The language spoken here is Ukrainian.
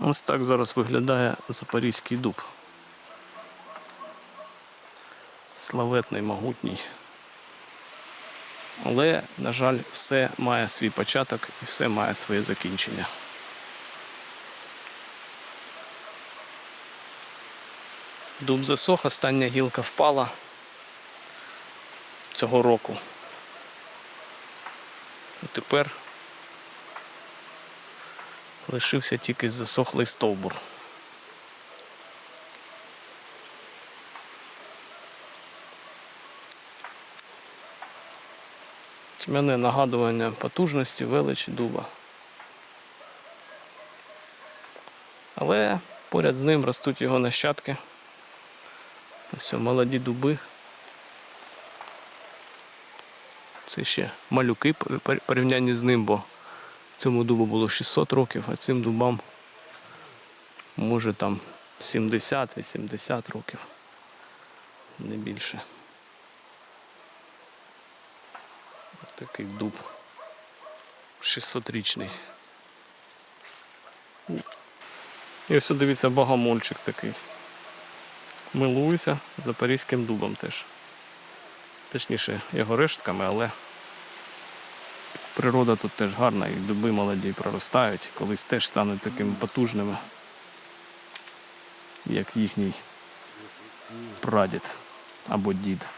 Ось так зараз виглядає Запорізький дуб. Славетний, могутній. Але, на жаль, все має свій початок і все має своє закінчення. Дуб засох, остання гілка впала цього року. І тепер лишився тільки засохлий стовбур. Тьмяне нагадування потужності, величі дуба. Але поряд з ним ростуть його нащадки. Ось молоді дуби. Це ще малюки пор- пор- порівнянні з ним, бо цьому дубу було 600 років, а цим дубам може там 70-80 років. Не більше. Такий дуб. 600-річний. І ось дивіться богомольчик такий. Милуюся запорізьким дубом теж. Точніше, його рештками, але Природа тут теж гарна, і дуби молоді проростають, колись теж стануть такими потужними, як їхній прадід або дід.